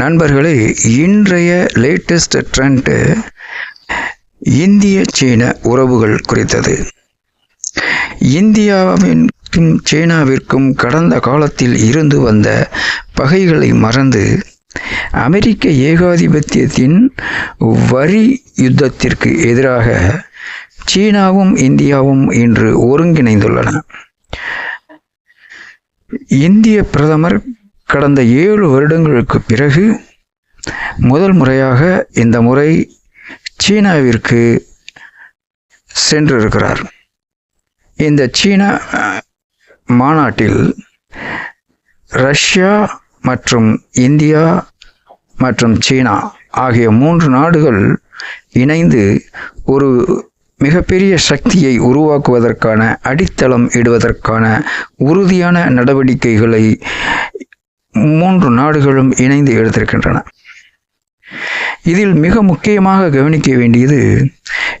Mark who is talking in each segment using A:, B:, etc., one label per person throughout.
A: நண்பர்களே இன்றைய latest trend இந்திய சீன உறவுகள் குறித்தது. இந்தியாவிற்கும் சீனாவிற்கும் கடந்த காலத்தில் இருந்து வந்த பகைகளை மறந்து அமெரிக்க ஏகாதிபத்தியத்தின் வரி யுத்தத்திற்கு எதிராக சீனாவும் இந்தியாவும் இன்று ஒருங்கிணைந்துள்ளன. இந்திய பிரதமர் கடந்த ஏழு வருடங்களுக்கு பிறகு முதல் முறையாக இந்த முறை சீனாவிற்கு சென்றிருக்கிறார். இந்த சீனா மாநாட்டில் ரஷ்யா மற்றும் இந்தியா மற்றும் சீனா ஆகிய மூன்று நாடுகள் இணைந்து ஒரு மிகப்பெரிய சக்தியை உருவாக்குவதற்கான அடித்தளம் இடுவதற்கான உறுதியான நடவடிக்கைகளை மூன்று நாடுகளும் இணைந்து எடுத்திருக்கின்றன. இதில் மிக முக்கியமாக கவனிக்க வேண்டியது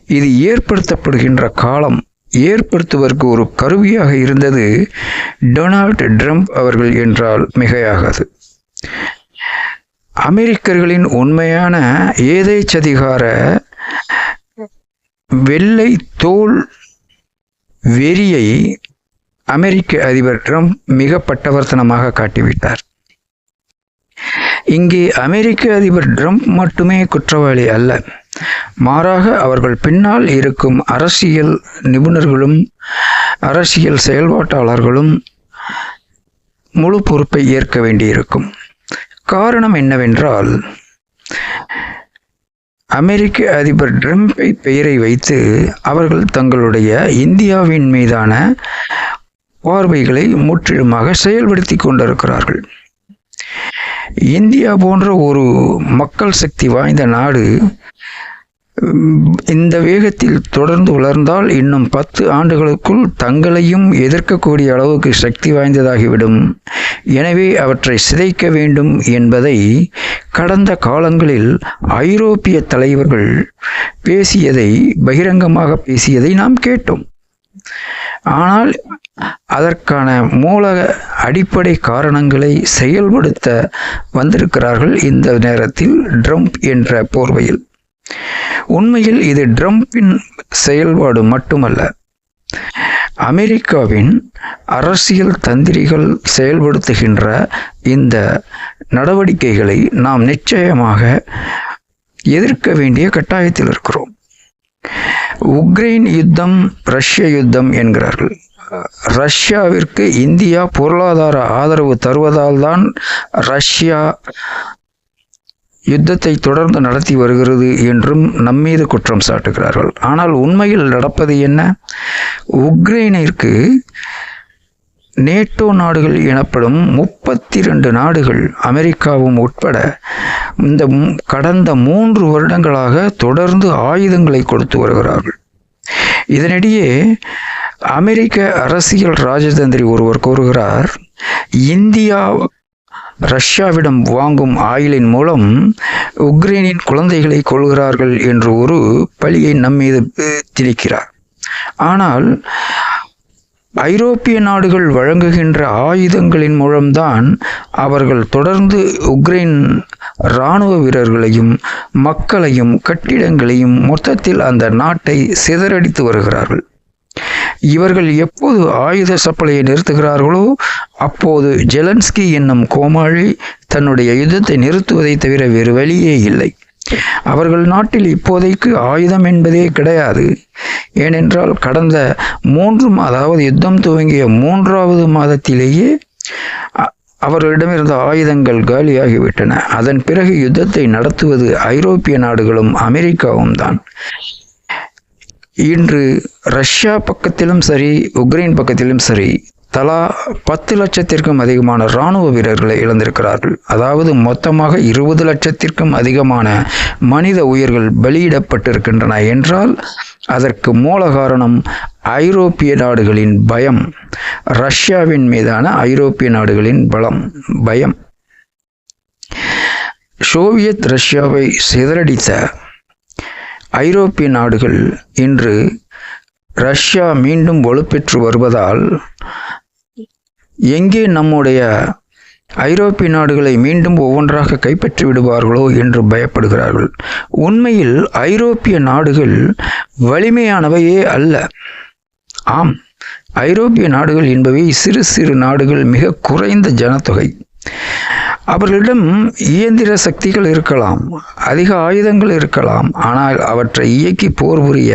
A: இது ஏற்படுத்தப்படுகின்ற காலம் ஏற்படுத்துவதற்கு ஒரு கருவியாக இருந்தது டொனால்ட் ட்ரம்ப் அவர்கள் என்றால் மிகையாகாது. அமெரிக்கர்களின் உண்மையான ஏதேச்சதிகார வெள்ளை தோல் வெறியை அமெரிக்க அதிபர் ட்ரம்ப் மிக பட்டவர்த்தனமாக காட்டிவிட்டார். இங்கே அமெரிக்க அதிபர் ட்ரம்ப் மட்டுமே குற்றவாளி அல்ல. மாறாக அவர்கள் பின்னால் இருக்கும் அரசியல் நிபுணர்களும் அரசியல் செயல்பாட்டாளர்களும் முழு பொறுப்பை ஏற்க வேண்டியிருக்கும். காரணம் என்னவென்றால் அமெரிக்க அதிபர் ட்ரம்பை பெயரை வைத்து அவர்கள் தங்களுடைய இந்தியாவின் மீதான பார்வைகளை முற்றிலுமாக செயல்படுத்தி கொண்டிருக்கிறார்கள். இந்தியா போன்ற ஒரு மக்கள் சக்தி வாய்ந்த நாடு இந்த வேகத்தில் தொடர்ந்து வளர்ந்தால் இன்னும் பத்து ஆண்டுகளுக்குள் தங்களையும் எதிர்க்கக்கூடிய அளவுக்கு சக்தி வாய்ந்ததாகிவிடும். எனவே அவற்றை சிதைக்க வேண்டும் என்பதை கடந்த காலங்களில் ஐரோப்பிய தலைவர்கள் பேசியதை பகிரங்கமாக பேசியதை நாம் கேட்டோம். ஆனால் அதற்கான மூல அடிப்படை காரணங்களை செயல்படுத்த வந்திருக்கிறார்கள் இந்த நேரத்தில் ட்ரம்ப் என்ற போர்வையில். உண்மையில் இது ட்ரம்பின் செயல்பாடு மட்டுமல்ல. அமெரிக்காவின் அரசியல் தந்திரிகள் செயல்படுத்துகின்ற இந்த நடவடிக்கைகளை நாம் நிச்சயமாக எதிர்க்க வேண்டிய கட்டாயத்தில் இருக்கிறோம். உக்ரைன் யுத்தம் ரஷ்ய யுத்தம் என்கிறார்கள். ரஷ்யாவிற்கு இந்தியா பொருளாதார ஆதரவு தருவதால் தான் ரஷ்யா யுத்தத்தை தொடர்ந்து நடத்தி வருகிறது என்றும் நம்மீது குற்றம் சாட்டுகிறார்கள். ஆனால் உண்மையில் நடப்பது என்ன? உக்ரைனிற்கு நேட்டோ நாடுகள் எனப்படும் முப்பத்தி ரெண்டு நாடுகள் அமெரிக்காவும் உட்பட இந்த கடந்த மூன்று வருடங்களாக தொடர்ந்து ஆயுதங்களை கொடுத்து வருகிறார்கள். இதனிடையே அமெரிக்க அரசியல் ராஜதந்திரி ஒருவர் கூறுகிறார் இந்தியா ரஷ்யாவிடம் வாங்கும் ஆயிலின் மூலம் உக்ரைனின் குழந்தைகளை கொள்கிறார்கள் என்று ஒரு பழியை நம்மீது திணிக்கிறார் ஆனால் ஐரோப்பிய நாடுகள் வழங்குகின்ற ஆயுதங்களின் மூலம்தான் அவர்கள் தொடர்ந்து உக்ரைன் இராணுவ வீரர்களையும் மக்களையும் கட்டிடங்களையும் மொத்தத்தில் அந்த நாட்டை சிதறடித்து வருகிறார்கள். இவர்கள் எப்போது ஆயுத சப்பலையை நிறுத்துகிறார்களோ அப்போது ஜெலன்ஸ்கி என்னும் கோமாளி தன்னுடைய யுத்தத்தை நிறுத்துவதை தவிர வேறு வழியே இல்லை. அவர்கள் நாட்டில் இப்போதைக்கு ஆயுதம் என்பதே கிடையாது. ஏனென்றால் கடந்த மூன்று அதாவது யுத்தம் துவங்கிய மூன்றாவது மாதத்திலேயே அவர்களிடமிருந்த ஆயுதங்கள் காலியாகிவிட்டன. அதன் பிறகு யுத்தத்தை நடத்துவது ஐரோப்பிய நாடுகளும் அமெரிக்காவும் தான் இன்று ரஷ்யா பக்கத்திலும் சரி உக்ரைன் பக்கத்திலும் சரி தலா பத்து லட்சத்திற்கும் அதிகமான இராணுவ வீரர்களை இழந்திருக்கிறார்கள். அதாவது மொத்தமாக இருபது லட்சத்திற்கும் அதிகமான மனித உயிர்கள் பலியிடப்பட்டிருக்கின்றன என்றால் அதற்கு மூல காரணம் ஐரோப்பிய நாடுகளின் பயம். ரஷ்யாவின் மீதான ஐரோப்பிய நாடுகளின் பலம் பயம். சோவியத் ரஷ்யாவை சிதறடித்த ஐரோப்பிய நாடுகள் இன்று ரஷ்யா மீண்டும் வலுப்பெற்று வருவதால் எங்கே நம்முடைய ஐரோப்பிய நாடுகளை மீண்டும் ஒவ்வொன்றாக கைப்பற்றி விடுவார்களோ என்று பயப்படுகிறார்கள். உண்மையில் ஐரோப்பிய நாடுகள் வலிமையானவையே அல்ல. ஆம் ஐரோப்பிய நாடுகள் என்பவை சிறு சிறு நாடுகள் மிக குறைந்த ஜனத்தொகை. அவர்களிடம் இயந்திர சக்திகள் இருக்கலாம் அதிக ஆயுதங்கள் இருக்கலாம் ஆனால் அவற்றை இயக்கி போர் புரிய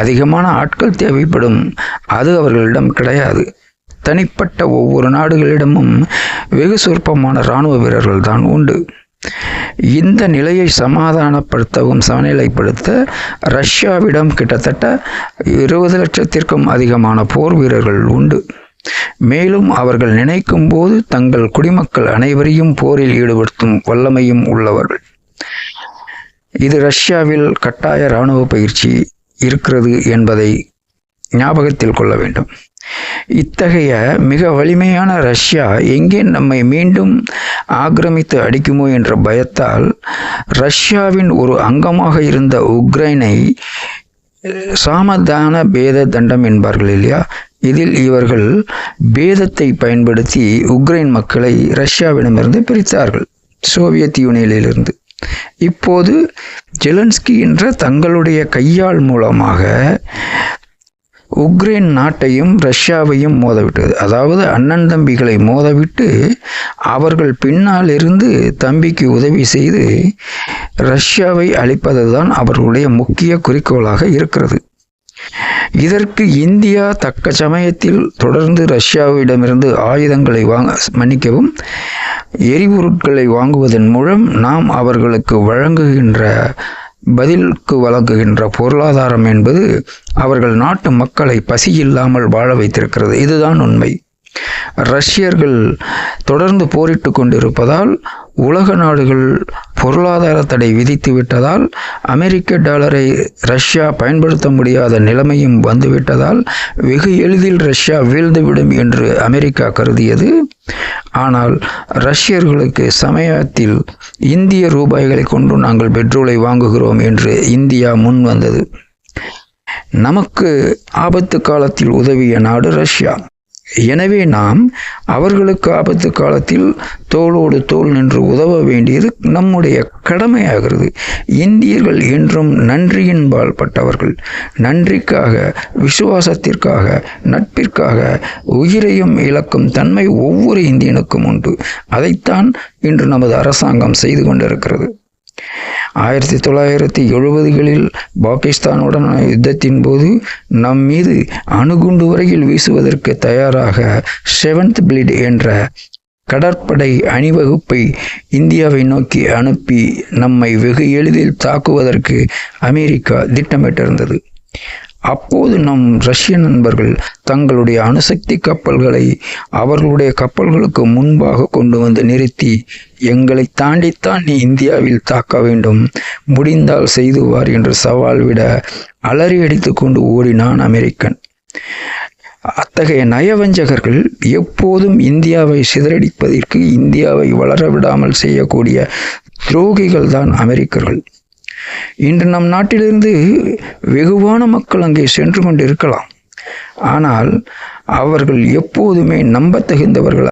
A: அதிகமான ஆட்கள் தேவைப்படும். அது அவர்களிடம் கிடையாது. தனிப்பட்ட ஒவ்வொரு நாடுகளிடமும் வெகு சொற்பமான இராணுவ வீரர்கள் தான் உண்டு. இந்த நிலையை சமாதானப்படுத்தவும் சமநிலைப்படுத்த ரஷ்யாவிடம் கிட்டத்தட்ட இருபது லட்சத்திற்கும் அதிகமான போர் வீரர்கள் உண்டு. மேலும் அவர்கள் நினைக்கும் போது தங்கள் குடிமக்கள் அனைவரையும் போரில் ஈடுபடுத்தும் வல்லமையும் உள்ளவர்கள். இது ரஷ்யாவில் கட்டாய இராணுவ பயிற்சி இருக்கிறது என்பதை ஞாபகத்தில் கொள்ள வேண்டும். இத்தகைய மிக வலிமையான ரஷ்யா எங்கே நம்மை மீண்டும் ஆக்கிரமித்து அடிக்குமோ என்ற பயத்தால் ரஷ்யாவின் ஒரு அங்கமாக இருந்த உக்ரைனை சாமதான பேத தண்டம் என்பார்கள் இல்லையா? இதில் இவர்கள் பேதத்தை பயன்படுத்தி உக்ரைன் மக்களை ரஷ்யாவிடமிருந்து பிரித்தார்கள் சோவியத் யூனியனிலிருந்து. இப்போது ஜெலன்ஸ்கி என்ற தங்களுடைய கையால் மூலமாக உக்ரைன் நாட்டையும் ரஷ்யாவையும் மோதவிட்டது. அதாவது அண்ணன் தம்பிகளை மோதவிட்டு அவர்கள் பின்னால் இருந்து தம்பிக்கு உதவி செய்து ரஷ்யாவை அழிப்பதுதான் அவர்களுடைய முக்கிய குறிக்கோளாக இருக்கிறது. இதற்கு இந்தியா தக்க சமயத்தில் தொடர்ந்து ரஷ்யாவிடமிருந்து ஆயுதங்களை வாங்க மன்னிக்கவும் எரிபொருட்களை வாங்குவதன் மூலம் நாம் அவர்களுக்கு வழங்குகின்ற பதிலுக்கு வழங்குகின்ற பொருளாதாரம் என்பது அவர்கள் நாட்டு மக்களை பசியில்லாமல் வாழ வைத்திருக்கிறது. இதுதான் உண்மை. ரஷ்யர்கள் தொடர்ந்து போரிட்டு கொண்டிருப்பதால் உலக நாடுகள் பொருளாதார தடை விதித்து விட்டதால் அமெரிக்க டாலரை ரஷ்யா பயன்படுத்த முடியாத நிலைமையும் வந்துவிட்டதால் வெகு எளிதில் ரஷ்யா வீழ்ந்துவிடும் என்று அமெரிக்கா கருதியது. ஆனால் ரஷ்யர்களுக்கு சமயத்தில் இந்திய ரூபாய்களை கொண்டு நாங்கள் பெட்ரோலை வாங்குகிறோம் என்று இந்தியா முன் வந்தது நமக்கு ஆபத்து காலத்தில் உதவிய நாடு ரஷ்யா. எனவே நாம் அவர்களுக்கு ஆபத்து காலத்தில் தோளோடு தோல் நின்று உதவ வேண்டியது நம்முடைய கடமையாகிறது. இந்தியர்கள் என்றும் நன்றியின்பால் பட்டவர்கள். நன்றிக்காக விசுவாசத்திற்காக நட்பிற்காக உயிரையும் இழக்கும் தன்மை ஒவ்வொரு இந்தியனுக்கும் உண்டு. அதைத்தான் இன்று நமது அரசாங்கம் செய்து கொண்டிருக்கிறது. ஆயிரத்தி தொள்ளாயிரத்தி எழுபதுகளில் பாகிஸ்தானுடன் யுத்தத்தின் போது நம் மீது அணுகுண்டு வரையில் வீசுவதற்கு தயாராக செவன்த் பிளிட் என்ற கடற்படை அணிவகுப்பை இந்தியாவை நோக்கி அனுப்பி நம்மை வெகு எளிதில் தாக்குவதற்கு அமெரிக்கா திட்டமிட்டிருந்தது. அப்போது நம் ரஷ்ய நண்பர்கள் தங்களுடைய அணுசக்தி கப்பல்களை அவர்களுடைய கப்பல்களுக்கு முன்பாக கொண்டு வந்து நிறுத்தி எங்களை தாண்டித்தான் நீ இந்தியாவில் தாக்க வேண்டும். முடிந்தால் செய்துவார் என்று சவால் விட அலறி அடித்து கொண்டு ஓடினான் அமெரிக்கன். அத்தகைய நயவஞ்சகர்கள் எப்போதும் இந்தியாவை சிதறடிப்பதற்கு இந்தியாவை வளர விடாமல் செய்யக்கூடிய துரோகிகள் தான் அமெரிக்கர்கள். இன்று நம் நாட்டிலிருந்து வெகுவான மக்கள் அங்கே சென்று கொண்டிருக்கலாம். ஆனால் அவர்கள் எப்போதுமே நம்பத்தகுந்தவர்கள்